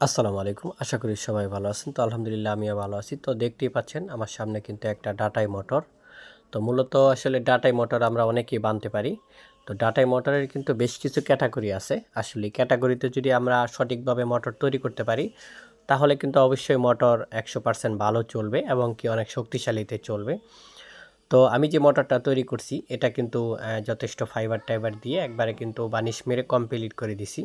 আসসালামু আলাইকুম। আশা করি সবাই ভালো আছেন। তো আলহামদুলিল্লাহ আমিও ভালো আছি। তো দেখতেই পাচ্ছেন, আমার সামনে কিন্তু একটা ডাটাই মোটর। তো মূলত আসলে ডাটাই মোটর আমরা অনেকেই বানতে পারি। তো ডাটাই মোটরের কিন্তু বেশ কিছু ক্যাটাগরি আছে। আসলে ক্যাটাগরিতে যদি আমরা সঠিকভাবে মোটর তৈরি করতে পারি, তাহলে কিন্তু অবশ্যই মোটর একশো পার্সেন্ট ভালো চলবে এবং কি অনেক শক্তিশালীতে চলবে। তো আমি যে মোটরটা তৈরি করছি, এটা কিন্তু যথেষ্ট ফাইবার টাইবার দিয়ে একবারে কিন্তু বানিশ মেরে কমপ্লিট করে দিছি।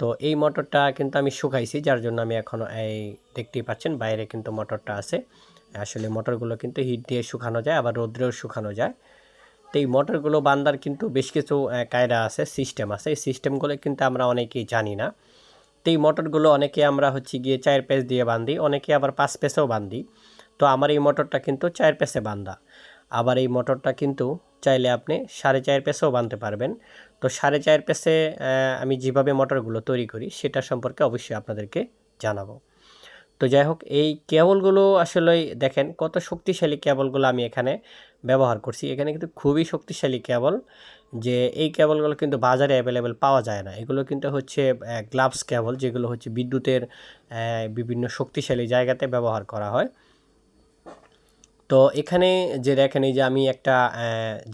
তো এই মোটরটা কিন্তু আমি শুকাইছি, যার জন্য আমি এখনও এই দেখতেই পাচ্ছেন বাইরে কিন্তু মোটরটা আছে। আসলে মোটরগুলো কিন্তু হিট দিয়ে শুকানো যায়, আবার রোদ্রেও শুকানো যায়। তো এই মোটরগুলো বান্দার কিন্তু বেশ কিছু কায়দা আছে, সিস্টেম আছে। এই সিস্টেমগুলো কিন্তু আমরা অনেকেই জানি না। তো এই মোটরগুলো অনেকে আমরা হচ্ছে গিয়ে চায়ের পেস দিয়ে বান্ধি অনেকে আবার পাঁচ পেসেও বান্ধি তো আমার এই মোটরটা কিন্তু চায়ের পেসে বান্ধা আবার এই মোটরটা কিন্তু চাইলে আপনি সাড়ে চার পেসেও বানতে পারবেন। তো সাড়ে চার পেসে আমি যেভাবে মোটরগুলো তৈরি করি, সেটা সম্পর্কে অবশ্যই আপনাদেরকে জানাব। তো যাই হোক, এই কেবলগুলো আসলে দেখেন কত শক্তিশালী কেবলগুলো আমি এখানে ব্যবহার করছি। এখানে কিন্তু খুবই শক্তিশালী কেবল, যে এই কেবলগুলো কিন্তু বাজারে অ্যাভেলেবেল পাওয়া যায় না। এগুলো কিন্তু হচ্ছে গ্লাভস কেবল, যেগুলো হচ্ছে বিদ্যুতের বিভিন্ন শক্তিশালী জায়গাতে ব্যবহার করা হয়। তো এখানে যে দেখেন, এই যে আমি একটা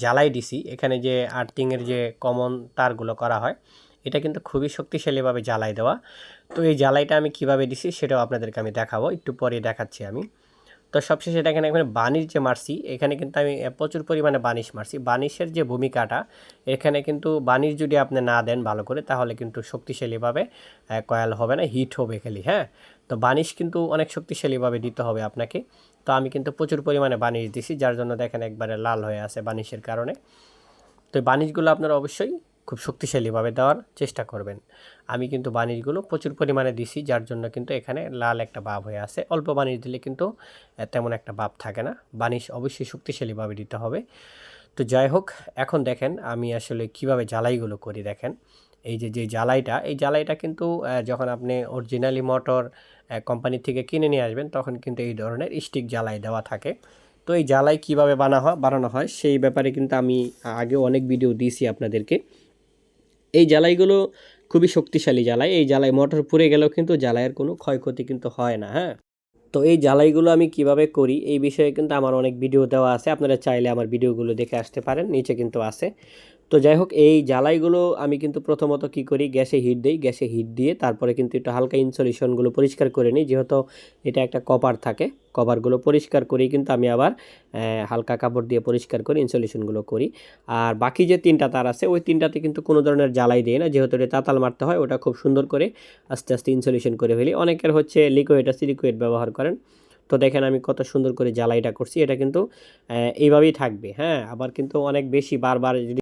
জ্বালাই দিছি, এখানে যে আর্থিংয়ের যে কমন তারগুলো করা হয়, এটা কিন্তু খুবই শক্তিশালীভাবে জ্বালাই দেওয়া। তো এই জ্বালাইটা আমি কীভাবে দিছি সেটাও আপনাদেরকে আমি দেখাবো, একটু পরে দেখাচ্ছি আমি। তো সবশেষে দেখেন, এখানে বানিশ যে মারছি, এখানে কিন্তু আমি প্রচুর পরিমাণে বানিশ মারছি। বানিশের যে ভূমিকাটা, এখানে কিন্তু বানিশ যদি আপনি না দেন ভালো করে, তাহলে কিন্তু শক্তিশালীভাবে কয়েল হবে না, হিট হবে খালি হ্যাঁ? তো বানিশ কিন্তু অনেক শক্তিশালীভাবে দিতে হবে আপনাকে। তো আমি কিন্তু প্রচুর পরিমাণে বানিশ দিছি, যার জন্য দেখেন একবারে লাল হয়ে আছে বানিশের কারণে। তো এই বানিশগুলো আপনারা অবশ্যই খুব শক্তিশালীভাবে দেওয়ার চেষ্টা করবেন। আমি কিন্তু বানিশগুলো প্রচুর পরিমাণে দিছি, যার জন্য কিন্তু এখানে লাল একটা ভাব হয়ে আছে। অল্প বানিশ দিলে কিন্তু তেমন একটা ভাব থাকে না। বানিশ অবশ্যই শক্তিশালীভাবে দিতে হবে। তো যাই হোক, এখন দেখেন আমি আসলে কীভাবে জ্বালাইগুলো করি দেখেন। এই যে যে জ্বালাইটা, এই জ্বালাইটা কিন্তু যখন আপনি অরিজিনালি মোটর কোম্পানি থেকে কিনে নিয়ে আসবেন, তখন কিন্তু এই ধরনের স্টিক জ্বালাই দেওয়া থাকে। তো এই জ্বালাই কীভাবে বানা হয়, বানানো হয়, সেই ব্যাপারে কিন্তু আমি আগে অনেক ভিডিও দিয়েছি আপনাদেরকে। এই জ্বালাইগুলো খুবই শক্তিশালী জ্বালাই। এই জ্বালাই মোটর পুড়ে গেলেও কিন্তু জ্বালাইয়ের কোনো ক্ষয়ক্ষতি কিন্তু হয় না হ্যাঁ? তো এই জ্বালাইগুলো আমি কীভাবে করি, এই বিষয়ে কিন্তু আমার অনেক ভিডিও দেওয়া আছে। আপনারা চাইলে আমার ভিডিওগুলো দেখে আসতে পারেন, নিচে কিন্তু আছে। তো যাই হোক, এই জ্বালাইগুলো আমি কিন্তু প্রথমত কি করি, গ্যাসে হিট দিই। গ্যাসে হিট দিয়ে তারপরে কিন্তু একটু হালকা ইনসলিউশনগুলো পরিষ্কার করে নিই। যেহেতু এটা একটা কভার থাকে কভারগুলো পরিষ্কার করেই কিন্তু আমি আবার হালকা কাপড় দিয়ে পরিষ্কার করে ইনসলিউশনগুলো করি। আর বাকি যে তিনটা তার আছে, ওই তিনটাতে কিন্তু কোনো ধরনের জ্বালাই দিই না। যেহেতু এটা তাতাল মারতে হয়, ওটা খুব সুন্দর করে আস্তে আস্তে ইনসলিউশন করে ফেলি। অনেকের হচ্ছে লিকুইড আছে লিকুইড ব্যবহার করেন। তো দেখেন আমি কত সুন্দর করে জ্বালাইটা করছি। এটা কিন্তু এইভাবেই থাকবে হ্যাঁ? আবার কিন্তু অনেক বেশি বারবার যদি